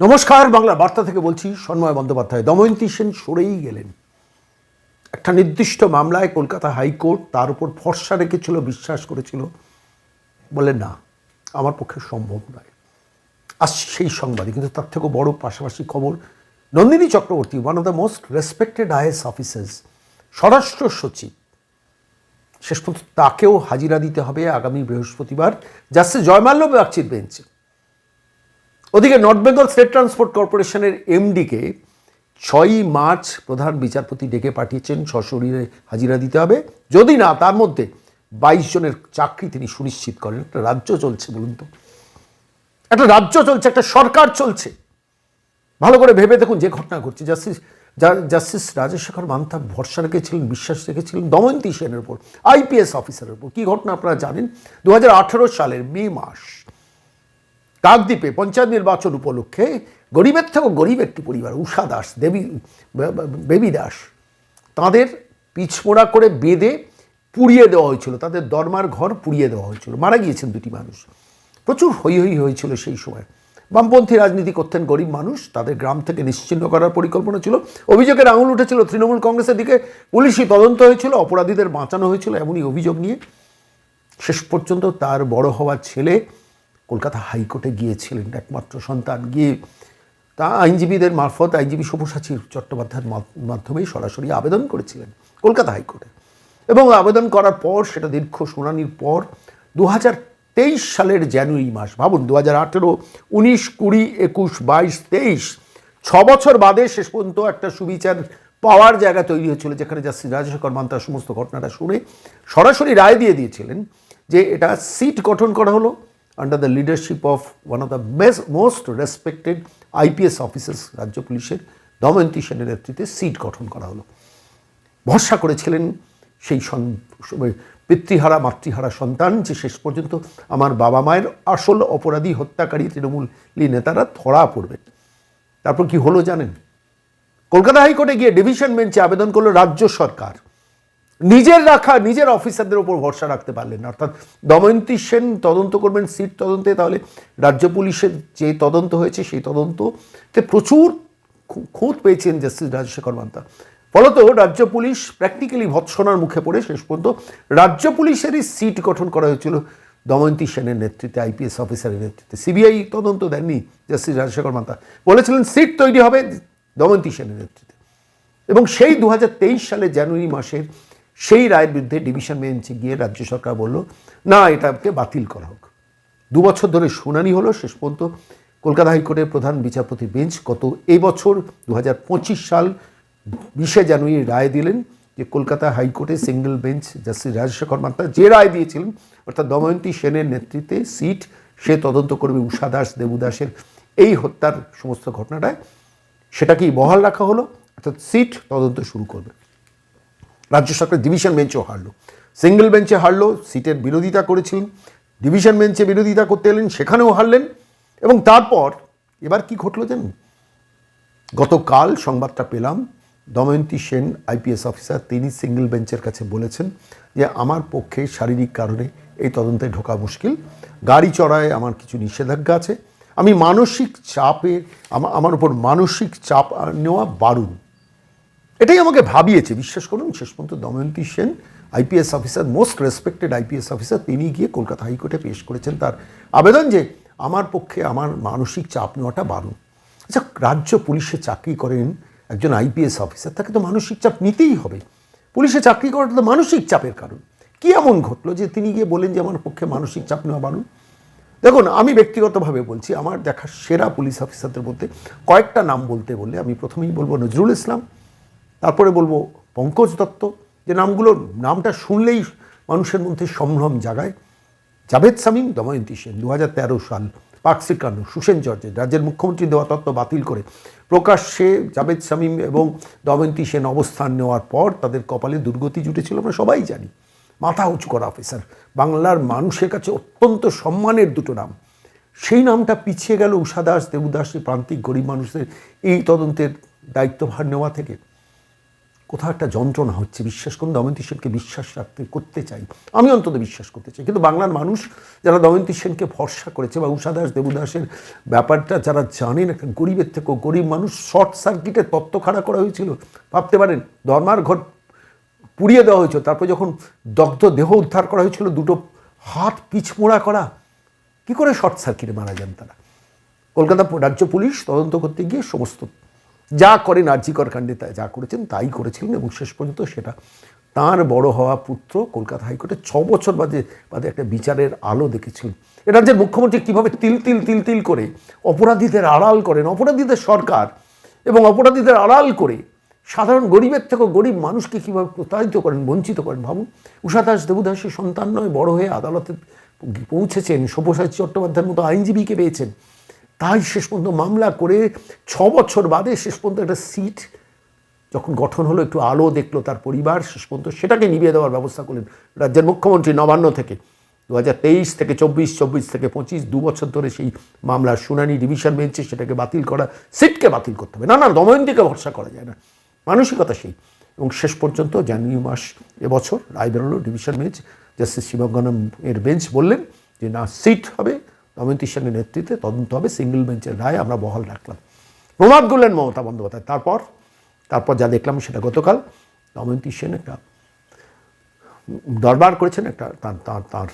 নমস্কার, বাংলা বার্তা থেকে বলছি, সন্ময় বন্দ্যোপাধ্যায়। দময়ন্তী সেন সরেই গেলেন। একটা নির্দিষ্ট মামলায় কলকাতা হাইকোর্ট তার উপর ভরসা রেখেছিল, বিশ্বাস করেছিল। বলে, না, আমার পক্ষে সম্ভব নয়। আসছি সেই সংবাদে কিন্তু তার থেকেও বড় পাশাপাশি খবর, Nandini Chakraborty one of the most respected IAS officers স্বরাষ্ট্র সচিব। শেষ পর্যন্ত তাকেও হাজিরা দিতে হবে আগামী বৃহস্পতিবার। জাস্টিস জয়মাল্য বাগচির বেঞ্চে। ওদিকে নর্থ বেঙ্গল স্টেট ট্রান্সপোর্ট কর্পোরেশনের এমডিকে ছয়ই মার্চ প্রধান বিচারপতি ডেকে পাঠিয়েছেন, সশরীরে হাজিরা দিতে হবে। যদি না, তার মধ্যে বাইশ জনের চাকরি তিনি সুনিশ্চিত করেন। একটা রাজ্য চলছে, বলুন তো। একটা রাজ্য চলছে, একটা সরকার চলছে। ভালো করে ভেবে দেখুন যে ঘটনা ঘটছে। জাস্টিস জাস্টিস রাজশেখর মান্থা ভরসা রেখেছিলেন, বিশ্বাস রেখেছিলেন দময়ন্তী সেনের উপর, আইপিএস অফিসারের উপর। কী ঘটনা আপনারা জানেন? দু হাজার আঠেরো সালের মে মাস কাকদ্বীপে পঞ্চায়েত নির্বাচন উপলক্ষে গরিবের থেকেও গরিব একটি পরিবার, উষা দাস, দেবী বেবী দাস, তাদের পিছমোড়া করে বেঁধে পুড়িয়ে দেওয়া হয়েছিল, তাদের দরমার ঘর পুড়িয়ে দেওয়া হয়েছিল, মারা গিয়েছেন দুটি মানুষ। প্রচুর হই হই হয়েছিল সেই সময়। বামপন্থী রাজনীতি করতেন গরিব মানুষ, তাদের গ্রাম থেকে নিশ্চিন্ন করার পরিকল্পনা ছিল। অভিযোগের আঙুল উঠেছিল, তৃণমূল কংগ্রেসের দিকে পুলিশি তদন্ত হয়েছিল, অপরাধীদের বাঁচানো হয়েছিল, এমনই অভিযোগ নিয়ে। শেষ পর্যন্ত তার বড় হওয়ার ছেলে কলকাতা হাইকোর্টে গিয়েছিলেন একমাত্র সন্তান। গিয়ে তা আইনজীবীদের মারফত আইনজীবী শুভসাচী চট্টোপাধ্যায়ের মা- মাধ্যমে সরাসরি আবেদন করেছিলেন কলকাতা হাইকোর্টে। এবং আবেদন করার পর সেটা দীর্ঘ শুনানির পর দু তেইশ সালের জানুয়ারি মাস, ভাবুন দু হাজার আঠেরো, উনিশ, কুড়ি, একুশ, বাইশ, তেইশ, ছ বছর বাদে শেষ পর্যন্ত একটা সুবিচার পাওয়ার জায়গা তৈরি হয়েছিল যেখানে জাস্টিস রাজশেখর মান তার সমস্ত ঘটনাটা শুনে সরাসরি রায় দিয়ে দিয়েছিলেন যে এটা সিট গঠন করা হলো। Under the leadership of one of the best most respected IPS officers রাজ্য পুলিশের দময়ন্তী সেনের নেতৃত্বে সিট গঠন করা হলো। ভরসা করেছিলেন সেই পিতৃহারা, মাতৃহারা সন্তান যে শেষ পর্যন্ত আমার বাবা মায়ের আসল অপরাধী হত্যাকারী তৃণমূলী নেতারা ধরা পড়বেন। তারপর কি হলো জানেন? কলকাতা হাইকোর্টে গিয়ে ডিভিশন বেঞ্চে আবেদন করল রাজ্য সরকার। নিজের রাখা, নিজের অফিসারদের উপর ভরসা রাখতে পারলেন না। অর্থাৎ দময়ন্তী সেন তদন্ত করবেন সিট তদন্তে, তাহলে রাজ্য পুলিশের যে তদন্ত হয়েছে, সেই তদন্ততে প্রচুর খুঁত পেয়েছেন জাস্টিস রাজশেখর মান্তা। ফলত রাজ্য পুলিশ প্র্যাকটিক্যালি ভৎসনার মুখে পড়ে, শেষ পর্যন্ত রাজ্য পুলিশেরই সিট গঠন করা হয়েছিল দময়ন্তী সেনের নেতৃত্বে, আইপিএস অফিসারের নেতৃত্বে। সিবিআই তদন্ত দেননি জাস্টিস রাজশেখর মান্তা। বলেছিলেন সিট তৈরি হবে দময়ন্তী সেনের নেতৃত্বে। এবং সেই দুহাজার তেইশ সালে জানুয়ারি মাসের সেই রায়ের বিরুদ্ধে ডিভিশন বেঞ্চে গিয়ে রাজ্য সরকার বলল, না, এটাকে বাতিল করা হোক। দু বছর ধরে শুনানি হলো, শেষ পর্যন্ত কলকাতা হাইকোর্টের প্রধান বিচারপতি বেঞ্চ গত এই বছর দু হাজার পঁচিশ সাল বিশে জানুয়ারি রায় দিলেন যে কলকাতা হাইকোর্টে সিঙ্গেল বেঞ্চ জাস্টিস রাজশেখর মাত্রা যে রায় দিয়েছিলেন, অর্থাৎ দময়ন্তী সেনের নেতৃত্বে সিট, সে তদন্ত করবে উষা দাস, দেবু দাসের এই হত্যার সমস্ত ঘটনাটায়। সেটাকেই বহাল রাখা হলো, অর্থাৎ সিট তদন্ত শুরু করবে। রাজ্য সরকার ডিভিশন বেঞ্চেও হারলো। সিঙ্গেল বেঞ্চে হারলো সিটের বিরোধিতা করেছিলেন ডিভিশন বেঞ্চে বিরোধিতা করতে এলেন, সেখানেও হারলেন এবং তারপর এবার কি ঘটলো জানেন? গতকাল সংবাদটা পেলাম, দময়ন্তী সেন আইপিএস অফিসার তিনি সিঙ্গেল বেঞ্চের কাছে বলেছেন যে, আমার পক্ষে শারীরিক কারণে এই তদন্তে ঢোকা মুশকিল। গাড়ি চড়ায় আমার কিছু নিষেধাজ্ঞা আছে। আমি মানসিক চাপে আমার উপর মানসিক চাপ নেওয়া বারণ। এটাই আমাকে ভাবিয়েছে। বিশ্বাস করুন, শেষ পর্যন্ত Damayanti Sen, IPS officer, most respected IPS officer, তিনি গিয়ে কলকাতা হাইকোর্টে পেশ করেছেন তার আবেদন যে আমার পক্ষে আমার মানসিক চাপ নেওয়াটা বারণ। আচ্ছা রাজ্য পুলিশে চাকরি করেন একজন আইপিএস অফিসার, তাকে তো মানসিক চাপ নিতেই হবে। পুলিশে চাকরি করাটা তো মানসিক চাপের কারণ। কি এমন ঘটলো যে তিনি গিয়ে বলেন যে আমার পক্ষে মানসিক চাপ নেওয়া বারণ? দেখুন, আমি ব্যক্তিগতভাবে বলছি, আমার দেখা সেরা পুলিশ অফিসারদের মধ্যে কয়েকটা নাম বলতে বললে আমি প্রথমেই বলব নজরুল ইসলাম তারপরে বলব পঙ্কজ দত্ত, যে নামগুলো, নামটা শুনলেই মানুষের মধ্যে সম্ভ্রম জাগায়। জাভেদ সামিম দময়ন্তী সেন দু হাজার তেরো সাল পাকসির কাণ্ড সুসেন জর্জের রাজ্যের মুখ্যমন্ত্রী দেওয়া তত্ত্ব বাতিল করে প্রকাশ্যে জাভেদ সামিম এবং দময়ন্তী সেন অবস্থান নেওয়ার পর তাদের কপালে দুর্গতি জুটেছিল, আমরা সবাই জানি। মাথা উঁচু করা অফিসার। বাংলার মানুষের কাছে অত্যন্ত সম্মানের দুটো নাম। সেই নামটা পিছিয়ে গেল উষা দাস দেবুদাস প্রান্তিক গরিব মানুষদের এই তদন্তের দায়িত্বভার নেওয়া থেকে। কোথাও একটা যন্ত্রণা হচ্ছে, বিশ্বাস করুন, দময়ন্তী সেনকে বিশ্বাস রাখতে, করতে চাই। আমি অন্তত বিশ্বাস করতে চাই। কিন্তু বাংলার মানুষ যারা দময়ন্তী সেনকে ভরসা করেছে বা উষা দাস, দেবুদাসের ব্যাপারটা যারা জানেন, একটা গরিবের থেকেও গরিব মানুষ, শর্ট সার্কিটে তত্ত্ব খাড়া করা হয়েছিল। ভাবতে পারেন ধর্মার ঘর পুড়িয়ে দেওয়া হয়েছিল, তারপর যখন দগ্ধ দেহ উদ্ধার করা হয়েছিল, দুটো হাত পিছমোড়া করা, কি করে শর্ট সার্কিটে মারা যান তারা? কলকাতা রাজ্য পুলিশ তদন্ত করতে গিয়ে সমস্ত যা করেন আর্জিকর কাণ্ডে তা যা করেছেন তাই করেছিলেন এবং শেষ পর্যন্ত সেটা তার বড় হওয়া পুত্র কলকাতা হাইকোর্টে ছ বছর বাদে বাদে একটা বিচারের আলো দেখেছিলেন। এ রাজ্যের মুখ্যমন্ত্রী কীভাবে তিল তিল তিল তিল করে অপরাধীদের আড়াল করেন, অপরাধীদের সরকার এবং অপরাধীদের আড়াল করে সাধারণ গরিবের থেকেও গরিব মানুষকে কীভাবে প্রতারিত করেন, বঞ্চিত করেন ভাবুন। উষা দাস সন্তান নয়, বড় হয়ে আদালতে পৌঁছেছেন, সব্যসাচী চট্টোপাধ্যায়ের মতো আইনজীবীকে পেয়েছেন। তাই শেষ পর্যন্ত মামলা করে ছ বছর বাদে শেষ পর্যন্ত একটা সিট যখন গঠন হলো, একটু আলো দেখল তার পরিবার, শেষ পর্যন্ত সেটাকে নিভিয়ে দেওয়ার ব্যবস্থা করলেন রাজ্যের মুখ্যমন্ত্রী নবান্ন থেকে। দু হাজার তেইশ থেকে চব্বিশ চব্বিশ থেকে পঁচিশ, দু বছর ধরে সেই মামলার শুনানি ডিভিশন বেঞ্চে সেটাকে বাতিল করা, সিটকে বাতিল করতে হবে। না না, দময়ন্তীকে ভরসা করা যায় না। মানসিকতা সেই। এবং শেষ পর্যন্ত জানুয়ারি মাস এবছর রায় বেরোলো ডিভিশন বেঞ্চ। জাস্টিস শিবগণম এর বেঞ্চ বললেন যে, না, সিট হবে দময়ন্তী সেনের নেতৃত্বে তদন্ত হবে সিঙ্গেল বেঞ্চের রায় আমরা বহাল রাখলাম। প্রমাদ করলেন মমতা বন্দ্যোপাধ্যায়। তারপর তারপর যা দেখলাম সেটা গতকাল দময়ন্তী সেন একটা দরবার করেছেন, একটা তার তার তার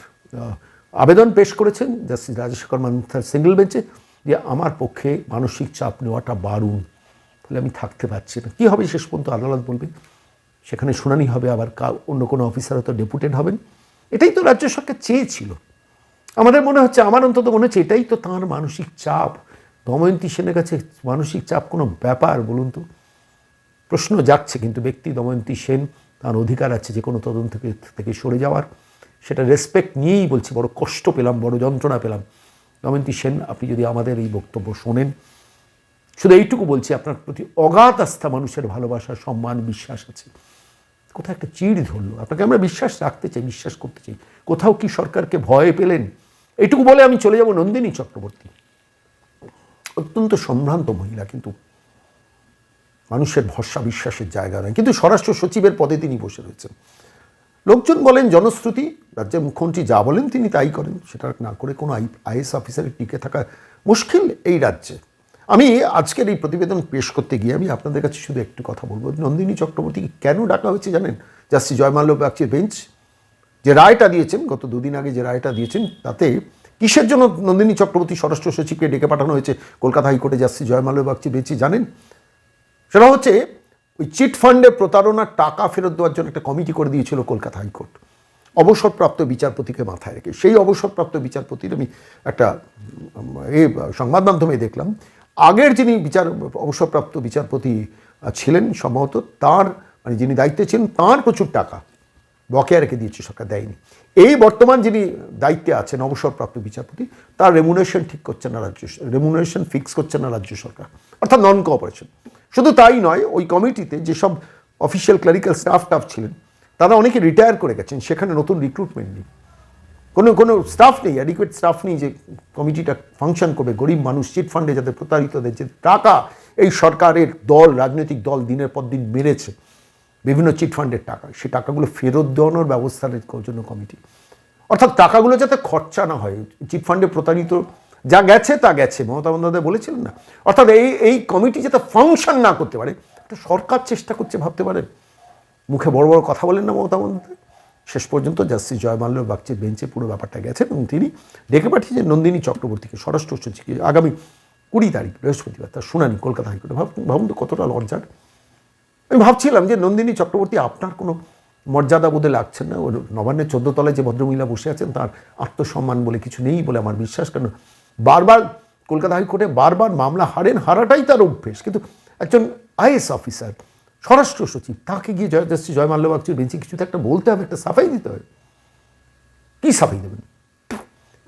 আবেদন পেশ করেছেন জাস্টিস রাজশেখর মান্থার সিঙ্গেল বেঞ্চে যে আমার পক্ষে মানসিক চাপ নেওয়াটা বারুণ। ফলে আমি থাকতে পারছি না। কী হবে শেষ পর্যন্ত আদালত বলবে? সেখানে শুনানি হবে, আবার অন্য কোনো অফিসার হয়তো ডেপুটেড হবেন। এটাই তো রাজ্য সরকার চেয়েছিল। আমাদের মনে হচ্ছে, আমার অন্তত মনে হচ্ছে এটাই তো তাঁর মানসিক চাপ। দময়ন্তী সেনের কাছে মানসিক চাপ কোনো ব্যাপার বলুন তো? প্রশ্ন যাচ্ছে, কিন্তু ব্যক্তি দময়ন্তী সেন, তার অধিকার আছে যে কোনো তদন্ত থেকে সরে যাওয়ার। সেটা রেসপেক্ট নিয়েই বলছি, বড় কষ্ট পেলাম, বড় যন্ত্রণা পেলাম। দময়ন্তী সেন, আপনি যদি আমাদের এই বক্তব্য শোনেন, শুধু এইটুকু বলছি, আপনার প্রতি অগাধ আস্থা, মানুষের ভালোবাসা, সম্মান, বিশ্বাস আছে। কোথাও একটা চিড় ধরলো। আপনাকে আমরা বিশ্বাস রাখতে চাই, বিশ্বাস করতে চাই। কোথাও কি সরকারকে ভয় পেলেন? এইটুকু বলে আমি চলে যাব নন্দিনী চক্রবর্তী। অত্যন্ত সম্ভ্রান্ত মহিলা কিন্তু। মানুষের ভরসা বিশ্বাসের জায়গা নয়। কিন্তু স্বরাষ্ট্র সচিবের পদে তিনি বসে রয়েছেন। লোকজন বলেন, জনশ্রুতি, রাজ্যের মুখ্যমন্ত্রী যা বলেন তিনি তাই করেন। সেটা না করে কোনো আই আইএস অফিসারের টিকে থাকা মুশকিল এই রাজ্যে। আমি আজকের এই প্রতিবেদন পেশ করতে গিয়ে আমি আপনাদের কাছে শুধু একটু কথা বলব। নন্দিনী চক্রবর্তীকে কেন ডাকা হয়েছে জানেন? জাস্টিস জয়মাল্য বাগচির বেঞ্চ যে রায়টা দিয়েছেন, গত দুদিন আগে যে রায়টা দিয়েছেন, তাতে কিসের জন্য নন্দিনী চক্রবর্তী স্বরাষ্ট্র সচিবকে ডেকে পাঠানো হয়েছে? কলকাতা হাইকোর্টে জাস্টিস জয়মাল্য বাগচি বেঞ্চি জানেন? সেটা হচ্ছে, ওই চিট ফান্ডে প্রতারণার টাকা ফেরত দেওয়ার জন্য একটা কমিটি করে দিয়েছিল কলকাতা হাইকোর্ট। অবসরপ্রাপ্ত বিচারপতিকে মাথায় রেখে। সেই অবসরপ্রাপ্ত বিচারপতির আমি একটা, এ, সংবাদ মাধ্যমে দেখলাম। আগের যিনি বিচার, অবসরপ্রাপ্ত বিচারপতি ছিলেন সম্ভবত, তার মানে যিনি দায়িত্বে ছিলেন, তাঁর প্রচুর টাকা। বকেয়া রেখে দিয়েছে সরকার দেয়নি। এই বর্তমান যিনি দায়িত্বে আছেন অবসরপ্রাপ্ত বিচারপতি, তার রেমুনেশন ঠিক করছে না রাজ্য রেমুনেশন ফিক্স করছে না রাজ্য সরকার। অর্থাৎ নন কোঅপারেশন শুধু তাই নয়, ওই কমিটিতে যেসব অফিসিয়াল ক্লারিক্যাল স্টাফ টাফ ছিলেন, তারা অনেকে রিটায়ার করে গেছেন, সেখানে নতুন রিক্রুটমেন্ট নেই। কোনো কোনো স্টাফ নেই অ্যাডিকুয়েট স্টাফ নেই যে কমিটিটা ফাংশন করবে। গরিব মানুষ চিট ফান্ডে যাতে প্রতারিতদের যে টাকা এই সরকারের দল, রাজনৈতিক দল দিনের পর দিন মেরেছে। বিভিন্ন চিটফান্ডের টাকা, সেই টাকাগুলো ফেরত দেওয়ানোর ব্যবস্থার জন্য কমিটি। অর্থাৎ টাকাগুলো যাতে খরচা না হয় চিটফান্ডে প্রতারিত যা গেছে তা গেছে, মমতা বন্দ্যোপাধ্যায় বলেছিলেন না? অর্থাৎ এই এই কমিটি যাতে ফাংশন না করতে পারে, একটা সরকার চেষ্টা করছে ভাবতে পারেন। মুখে বড় বড় কথা বলেন না মমতা বন্দ্যোপাধ্যায়। শেষ পর্যন্ত জাস্টিস জয়মাল্য বাগচির বেঞ্চে পুরো ব্যাপারটা গেছেন এবং তিনি ডেকে পাঠিয়েছেন নন্দিনী চক্রবর্তীকে, স্বরাষ্ট্র সচিবকে। আগামী কুড়ি তারিখ, বৃহস্পতিবার, তার শুনানি কলকাতা হাইকোর্টে। ভাব ভাবুন তো কতটা লজ্জার। আমি ভাবছিলাম যে নন্দিনী চক্রবর্তী আপনার কোনো মর্যাদা বোধে লাগছে না? ওর নবান্নের চোদ্দ তলায় যে ভদ্রমহিলা বসে আছেন, তার আত্মসম্মান বলে কিছু নেই বলে আমার বিশ্বাস কেন বারবার কলকাতা হাইকোর্টে বারবার মামলা হারেন হারাটাই তার অভ্যেস। কিন্তু একজন আইএস অফিসার, স্বরাষ্ট্র সচিব, তাকে গিয়ে জয় জাস্টিস জয় মাল্য বাগচির বেঞ্চে কিছু তো একটা বলতে হবে, একটা সাফাই দিতে হবে। কী সাফাই দেবেন?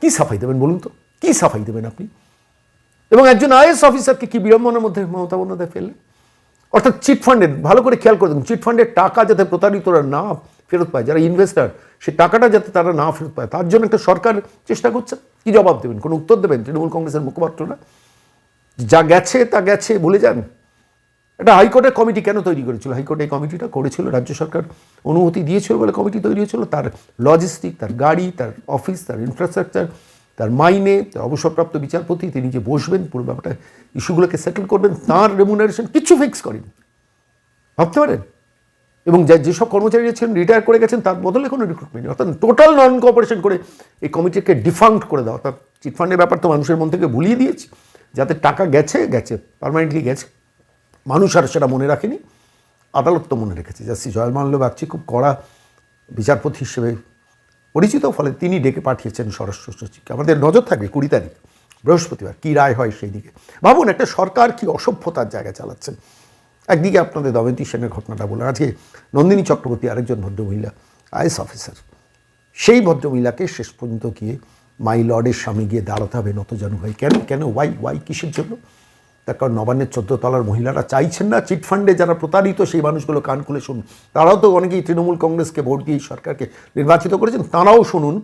কী সাফাই দেবেন বলুন তো? কী সাফাই দেবেন আপনি? এবং একজন আইএস অফিসারকে কি বিড়ম্বনার মধ্যে মমতা বন্দ্যোপাধ্যায় ফেললেন? অর্থাৎ চিট ফান্ডের, ভালো করে খেয়াল করে দেখুন, চিট ফান্ডের টাকা যাতে প্রতারিতরা না ফেরত পায়, যারা ইনভেস্টার সে টাকাটা যাতে তারা না ফেরত পায়, তার জন্য একটা সরকার চেষ্টা করছে। কি জবাব দেবেন? কোনো উত্তর দেবেন? তৃণমূল কংগ্রেসের মুখপাত্ররা? যা গেছে, তা গেছে বলে যান। এটা হাইকোর্টের কমিটি কেন তৈরি করেছিল? হাইকোর্ট এই কমিটিটা করেছিল, রাজ্য সরকার অনুমতি দিয়েছিল বলে কমিটি তৈরি হয়েছিল। তার লজিস্টিক তার গাড়ি, তার অফিস তার ইনফ্রাস্ট্রাকচার তার মাইনে, তার অবসরপ্রাপ্ত বিচারপতি, তিনি যে বসবেন, পুরো ব্যাপারটা, ইস্যুগুলোকে সেটেল করবেন, তার রেমুনারেশন কিচ্ছু ফিক্স করেন। ভাবতে পারেন? এবং যা যেসব কর্মচারীরা ছিলেন রিটায়ার করে গেছেন, তার বদলে কোনো রিক্রুটমেন্ট অর্থাৎ টোটাল নন কোঅপারেশন করে এই কমিটিকে ডিফাঙ্ক্ট করে দেওয়া। অর্থাৎ চিটফান্ডের ব্যাপার তো মানুষের মন থেকে ভুলিয়ে দিয়েছি। যাতে টাকা গেছে গেছে পারমানেন্টলি গেছে। মানুষ আর সেটা মনে রাখেনি। আদালত তো মনে রেখেছে, জাস্টিস জয়াল মাল্য বাগচি খুব কড়া বিচারপতি হিসেবে পরিচিত ফলে তিনি ডেকে পাঠিয়েছেন স্বরাষ্ট্র সচিবকে। আমাদের নজর থাকবে কুড়ি তারিখ, বৃহস্পতিবার, কী রায় হয় সেই দিকে। ভাবুন, একটা সরকার কি অসভ্যতার জায়গা চালাচ্ছেন? একদিকে আপনাদের দময়ন্তী সেনের ঘটনাটা বলে আজকে নন্দিনী চক্রবর্তী আরেকজন ভদ্রমহিলা, আইএস অফিসার। সেই ভদ্রমহিলাকে শেষ পর্যন্ত গিয়ে, মাই লর্ডের সামনে গিয়ে দাঁড়াতে হবে নতজানু ভাই। কেন? কেন? ওয়াই ওয়াই কিসের জন্য? তার কারণ নবান্নের চোদ্দ তলার মহিলারা চাইছেন না চিটফান্ডে যারা প্রতারিত সেই মানুষগুলো কান খুলে শুনুন। তারাও তো অনেকেই তৃণমূল কংগ্রেসকে, ভোট দিয়ে সরকারকে নির্বাচিত করেছেন। তারাও শুনুন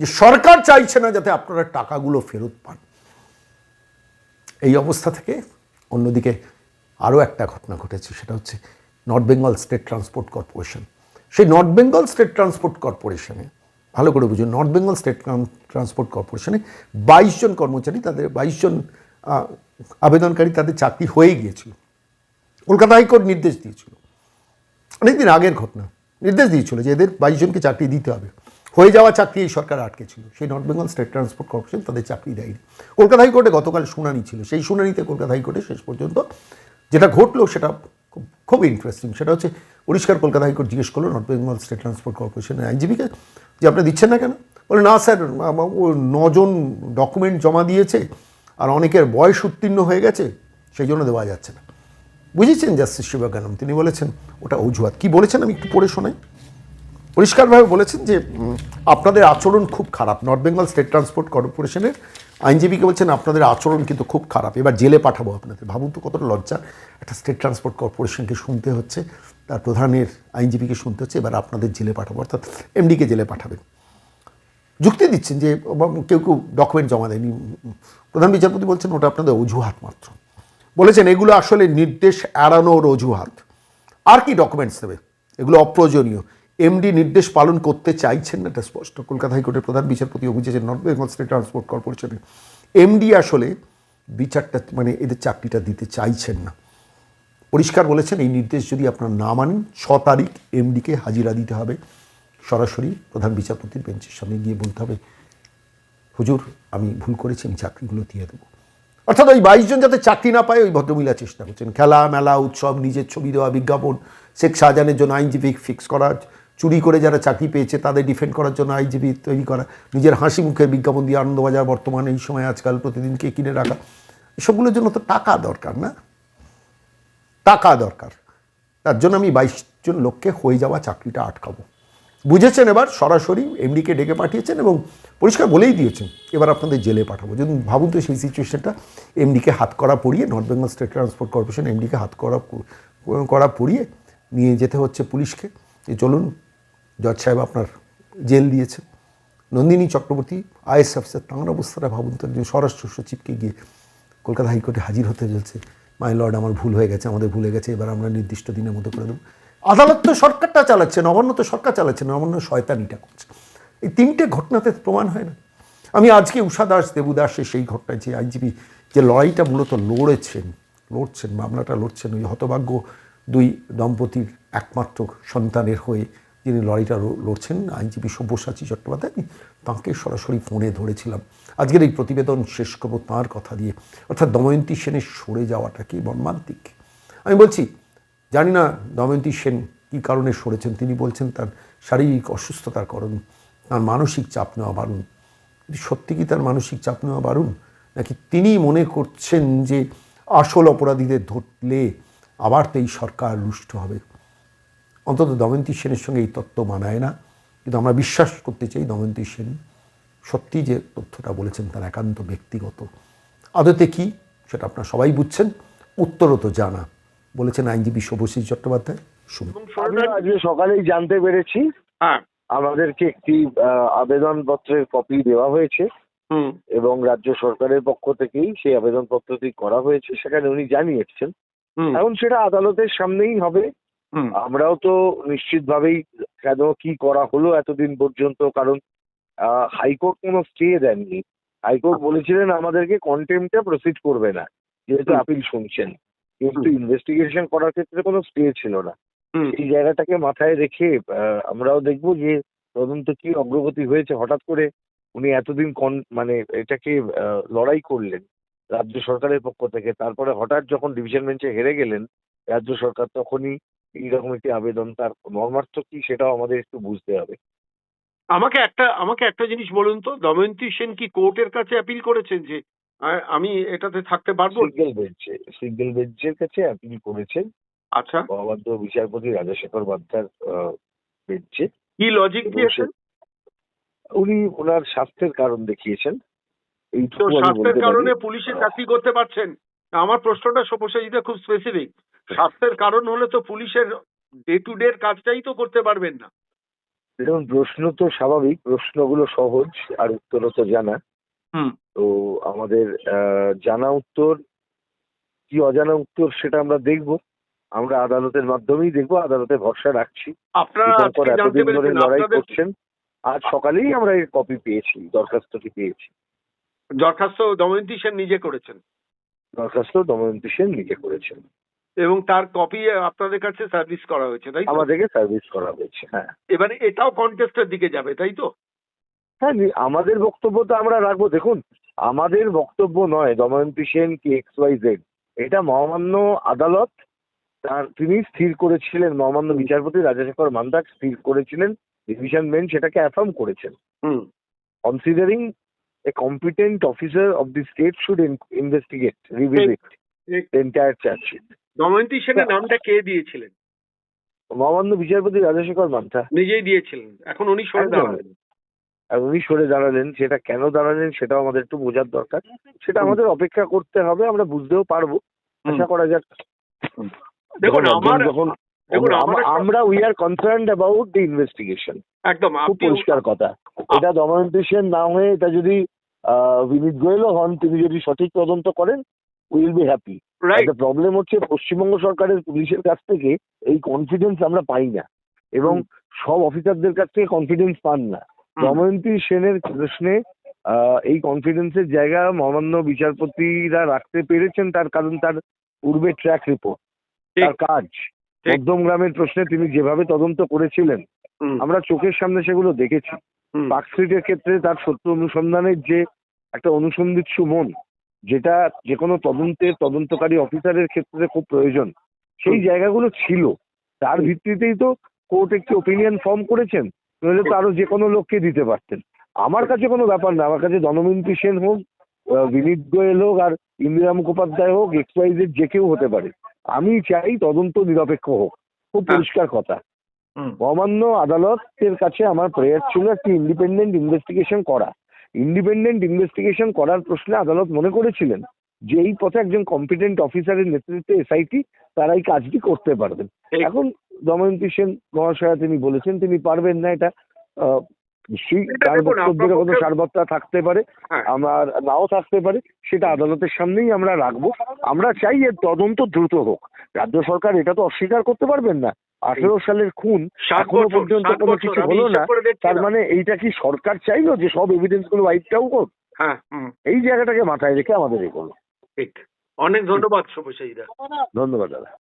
যে সরকার চাইছে না যাতে আপনারা টাকাগুলো ফেরত পান। এই অবস্থা থেকে অন্যদিকে আরও একটা ঘটনা ঘটেছে, সেটা হচ্ছে north Bengal state transport corporation. সেই নর্থ বেঙ্গল স্টেট ট্রান্সপোর্ট কর্পোরেশনে, ভালো করে বুঝুন, নর্থ বেঙ্গল স্টেট ট্রান্সপোর্ট কর্পোরেশনে বাইশ জন কর্মচারী, তাদের বাইশ জন আবেদনকারী তাদের চাকরি হয়ে গিয়েছিল। কলকাতা হাইকোর্ট নির্দেশ দিয়েছিল। অনেকদিন আগের ঘটনা। নির্দেশ দিয়েছিল যে এদের বাইশ জনকে চাকরি দিতে হবে। হয়ে যাওয়া চাকরি এই সরকার আটকে ছিল। সেই North Bengal State Transport Corporation তাদের চাকরি দেয়নি। কলকাতা হাইকোর্টে গতকাল শুনানি ছিল। সেই শুনানিতে কলকাতা হাইকোর্টে শেষ পর্যন্ত যেটা ঘটলো সেটা খুব ইন্টারেস্টিং সেটা হচ্ছে পরিষ্কার কলকাতা হাইকোর্ট জিজ্ঞেস করল নর্থ বেঙ্গল স্টেট ট্রান্সপোর্ট কর্পোরেশনের আইনজীবীকে যে আপনি দিচ্ছেন না কেন? বলে, না স্যার ও নজন ডকুমেন্ট জমা দিয়েছে। আর অনেকের বয়স উত্তীর্ণ হয়ে গেছে, সেই জন্য দেওয়া যাচ্ছে না। বুঝেছেন জাস্টিস শিবাগানম তিনি বলেছেন, ওটা অজুহাত। কি বলেছেন আমি একটু পড়ে শোনাই? পরিষ্কারভাবে বলেছেন যে আপনাদের আচরণ খুব খারাপ। নর্থ বেঙ্গল স্টেট ট্রান্সপোর্ট কর্পোরেশনের আইনজীবীকে বলছেন, আপনাদের আচরণ কিন্তু খুব খারাপ। এবার জেলে পাঠাবো আপনাদের। ভাবুন তো কতটা লজ্জা। একটা স্টেট ট্রান্সপোর্ট কর্পোরেশনকে শুনতে হচ্ছে, তার প্রধানের আইনজীবীকে শুনতে হচ্ছে, এবার আপনাদের জেলে পাঠাবো। অর্থাৎ এমডিকে জেলে পাঠাবেন। যুক্তি দিচ্ছেন যে কেউ কেউ ডকুমেন্ট জমা দেয়নি। প্রধান বিচারপতি বলছেন ওটা আপনাদের অজুহাত মাত্র। বলেছেন, এগুলো আসলে নির্দেশ এড়ানোর অজুহাত। আর কি ডকুমেন্টস দেবে এগুলো অপ্রয়োজনীয়। এমডি নির্দেশ পালন করতে চাইছেন না। এটা স্পষ্ট। কলকাতা হাইকোর্টের প্রধান বিচারপতি বুঝেছেন নর্থ বেঙ্গল স্টেট ট্রান্সপোর্ট কর্পোরেশনের এমডি আসলে বিচারটা মানে এদের চাকরিটা দিতে চাইছেন না। পরিষ্কার বলেছেন, এই নির্দেশ যদি আপনারা না মানেন, ছ তারিখ এমডিকে হাজিরা দিতে হবে। সরাসরি প্রধান বিচারপতির বেঞ্চের সামনে গিয়ে বলতে হবে, হুজুর, আমি ভুল করেছি, আমি চাকরিগুলো দিয়ে দেবো। অর্থাৎ ওই বাইশ জন যাতে চাকরি না পায়, ওই ভদ্রমহিলা চেষ্টা করছেন। খেলা, মেলা, উৎসব, নিজের ছবি দেওয়া, বিজ্ঞাপন, শেখ শাহজাহানের জন্য আইনজীবী ফিক্স করা, চুরি করে যারা চাকরি পেয়েছে, তাদের ডিফেন্ড করার জন্য আইনজীবী তৈরি করা, নিজের হাসি মুখের বিজ্ঞাপন দিয়ে আনন্দবাজার, বর্তমানে এই সময় আজকাল প্রতিদিন কে কিনে রাখা, এসবগুলোর জন্য তো টাকা দরকার না? টাকা দরকার। তার জন্য আমি বাইশ জন লোককে হয়ে যাওয়া চাকরিটা আটকাবো। বুঝেছেন এবার, সরাসরি এমডিকে ডেকে পাঠিয়েছেন এবং পরিষ্কার বলেই দিয়েছেন, এবার আপনাদের জেলে পাঠাবো। যদি ভাবুন তো সেই সিচুয়েশনটা এমডিকে হাত করা পড়িয়ে North Bengal State Transport Corporation MDK হাত করা করা পড়িয়ে নিয়ে যেতে হচ্ছে পুলিশকে। যে চলুন, জজ সাহেব আপনার জেল দিয়েছে নন্দিনী চক্রবর্তী, আইএস অফিসার তাঁর অবস্থাটা ভাবুন তো, একজন স্বরাষ্ট্র সচিবকে গিয়ে কলকাতা হাইকোর্টে হাজির হতে চলছে। মাই লর্ড, আমার ভুল হয়ে গেছে, আমাদের ভুলে গেছে, এবার আমরা নির্দিষ্ট দিনের মতো করে দেবো। আদালত তো সরকারটা চালাচ্ছে নবান্ন তো সরকার চালাচ্ছে, নবান্ন শয়তানিটা করছে। এই তিনটে ঘটনাতে প্রমাণ হয় না। আমি আজকে উষা দাস, দেবু দাসের সেই ঘটনায় যে আইনজীবী যে লড়াইটা মূলত লড়েছেন, লড়ছেন, মামলাটা লড়ছেন, ওই হতভাগ্য দুই দম্পতির একমাত্র সন্তানের হয়ে যিনি লড়াইটা লড়ছেন, আইনজীবী সব্যসাচী চট্টোপাধ্যায়, আমি তাঁকে সরাসরি ফোনে ধরেছিলাম। আজকের এই প্রতিবেদন শেষ করব তাঁর কথা দিয়ে, অর্থাৎ দময়ন্তী সেনের সরে যাওয়াটা কি মর্মান্তিক? আমি বলছি জানি না দময়ন্তী সেন কী কারণে সরেছেন। তিনি বলছেন, তার শারীরিক অসুস্থতার কারণ, তার মানসিক চাপ নেওয়া বারণ। সত্যি কি তার মানসিক চাপ নেওয়া বারণ? নাকি তিনি মনে করছেন যে আসল অপরাধীদের ধরলে আবার তো এই সরকার রুষ্ট হবে? অন্তত দময়ন্তী সেনের সঙ্গে এই তত্ত্ব মানায় না। কিন্তু আমরা বিশ্বাস করতে চাই দময়ন্তী সেন সত্যি যে তথ্যটা বলেছেন তার একান্ত ব্যক্তিগত। আদতে কি? সেটা আপনারা সবাই বুঝছেন। উত্তরও তো জানা। বলেছেন আইনজীবী শুভশ্রী চট্টোপাধ্যায়। আজকে সকালেই জানতে পেরেছি। হ্যাঁ। আমাদেরকে একটি আহ, আবেদনপত্রের কপি দেওয়া হয়েছে। হুম। এবং রাজ্য সরকারের পক্ষ থেকেই সেই আবেদনপত্রটি করা হয়েছে সেখানে উনি জানিয়েছেন। এখন সেটা আদালতের সামনেই হবে। আমরাও তো নিশ্চিতভাবেই কেন কি করা হলো এতদিন পর্যন্ত কারণ আহ, হাইকোর্ট কোনো স্টে দেননি। হাইকোর্ট বলেছিলেন আমাদেরকে কন্টেম্পটা প্রসিড করবে না যেহেতু আপিল শুনছেন। কিন্তু। ইনভেস্টিগেশন করার ক্ষেত্রে কোনো স্টে ছিল না। এই জায়গাটাকে মাথায় রেখে আহ, আমরাও দেখব যে তদন্ত কি অগ্রগতি হয়েছে। হঠাৎ করে উনি এতদিন কন মানে এটাকে আহ, লড়াই করলেন রাজ্য সরকারের পক্ষ থেকে। তারপরে হঠাৎ যখন ডিভিশন বেঞ্চে হেরে গেলেন রাজ্য সরকার তখনই এইরকম একটি আবেদন তার মর্মার্থ কি সেটাও আমাদের একটু বুঝতে হবে। আমাকে একটা আমাকে একটা জিনিস বলুন তো? দময়ন্তী সেন কি কোর্টের কাছে অ্যাপিল করেছেন যে আমি এটাতে থাকতে পারব? সিঙ্গেল বেঞ্চে সিঙ্গেল বেঞ্চের কাছে অ্যাপিল করেছেন। আচ্ছা। মহাবাদ্য বিচারপতি রাজাশেখর বাদ্দার বেঞ্চে। কি লজিক দিয়েছেন? উনি ওনার স্বাস্থ্যের কারণ দেখিয়েছেন। এই তো স্বাস্থ্যের কারণে পুলিশের চাকরি করতে পারছেন? আমার প্রশ্নটা সব্যসাচীটা খুব স্পেসিফিক স্বাস্থ্যের কারণ হলে তো পুলিশের ডে টু ডে কাজটাই তো করতে পারবেন না। দেখুন প্রশ্ন তো স্বাভাবিক প্রশ্নগুলো সহজ আর উত্তরও তো জানা। তো আমাদের জানা উত্তর কি অজানা উত্তর সেটা আমরা দেখব। আমরা আদালতের মাধ্যমেই দেখব আদালতে ভরসা রাখছি। দীপঙ্কর এতদিন ধরে লড়াই করছেন। আজ সকালেই আমরা এর কপি পেয়েছি দরখাস্তটি পেয়েছি। দরখাস্ত দময়ন্তী সেন নিজে করেছেন? দরখাস্ত দময়ন্তী সেন নিজে করেছেন। এবং তার কপি আপনাদের কাছে সার্ভিস করা হয়েছে তাই তো? আমাদেরকে সার্ভিস করা হয়েছে হ্যাঁ। এবারে এটাও কন্টেস্টের দিকে যাবে তাই তো? হ্যাঁ আমাদের বক্তব্য তো আমরা রাখব। দেখুন আমাদের বক্তব্য নয় দময়ন্তী সেন কি এক্স ওয়াই জেড এটা মহামান্য আদালত তার তিনি স্থির করেছিলেন মহামান্য বিচারপতি রাজাশেখর মান্দাক স্থির করেছিলেন ডিভিশন বেঞ্চ সেটাকে অ্যাফার্ম করেছেন। হুম। Considering a competent officer of the state should investigate. Entire chargesheet Damayanti সেনের নামটা কে দিয়েছিলেন? মহামান্য বিচারপতি রাজাশেখর মান্থা নিজেই দিয়েছিলেন। এখন উনি সরে একদম। দাঁড়ালেন আর উনি সরে দাঁড়ালেন সেটা কেন দাঁড়ালেন সেটাও আমাদের একটু বোঝার দরকার। সেটা আমাদের অপেক্ষা করতে হবে আমরা বুঝতেও পারব। আশা করা যাক। দেখুন আমার যখন দেখুন আমরা- we are concern about the investigation একদম খুব পরিষ্কার কথা। এটা সেন না হয়ে এটা যদি আহ, বিনীত গোয়েলও হন তিনি যদি সঠিক তদন্ত করেন উইল বি হ্যাপি একটা প্রবলেম হচ্ছে পশ্চিমবঙ্গ সরকারের পুলিশের কাছ থেকে এই কনফিডেন্স আমরা পাই না। এবং সব অফিসারদের কাছ থেকে কনফিডেন্স পান না। দময়ন্তী সেনের প্রশ্নে এই কনফিডেন্সের জায়গা মহামান্য বিচারপতিরা রাখতে পেরেছেন তার কারণ তার পূর্বে ট্র্যাক রিপোর্ট তার কাজ। মধ্যম গ্রামের প্রশ্নে তিনি যেভাবে তদন্ত করেছিলেন আমরা চোখের সামনে সেগুলো দেখেছি। পার্কস্ট্রিটের ক্ষেত্রে তার সত্য অনুসন্ধানের যে একটা অনুসন্ধিৎসু মন যেটা যে কোনো তদন্তের তদন্তকারী অফিসারের ক্ষেত্রে খুব প্রয়োজন সেই জায়গাগুলো ছিল। তার ভিত্তিতেই তো কোর্ট একটি ওপিনিয়ন ফর্ম করেছেন। নইলে তো আরও যে কোনো লোককে দিতে পারতেন। আমার কাছে কোনো ব্যাপার না আমার কাছে জনমিন্ত্রী সেন হোক বিনীত গোয়েল হোক আর ইন্দিরা মুখোপাধ্যায় হোক এক্স ওয়াই জেড যে কেউ হতে পারে। আমি চাই তদন্ত নিরপেক্ষ হোক। খুব হ্যাঁ। পরিষ্কার কথা। অমান্য আদালতের কাছে আমার প্রেয়ার ছিল একটি ইন্ডিপেন্ডেন্ট ইনভেস্টিগেশন করা। ইন্ডিপেন্ডেন্ট ইনভেস্টিগেশন করার প্রশ্নে আদালত মনে করেছিলেন যে এই পথে একজন কম্পিটেন্ট অফিসারের নেতৃত্বে এসআইটি তারা এই কাজটি করতে পারবেন। এখন দময়ন্তী সেন মহাশয়া তিনি বলেছেন তিনি পারবেন না এটা। আহ, নিশ্চয়ই তার বক্তব্যের কোনো সারবত্তা থাকতে পারে হ্যাঁ। আমার নাও থাকতে পারে সেটা আদালতের সামনেই আমরা রাখব। আমরা চাই এর তদন্ত দ্রুত হোক। রাজ্য সরকার এটা তো অস্বীকার করতে পারবেন না। আঠেরো সালের খুন এখনও পর্যন্ত কোনো কিছু হলো না। তার মানে এইটা কি সরকার চাইলো যে সব এভিডেন্সগুলো হোক হ্যাঁ এই জায়গাটাকে মাথায় রেখে আমাদের এগোলো ঠিক। অনেক ধন্যবাদ শুভশাইদা ধন্যবাদ দাদা।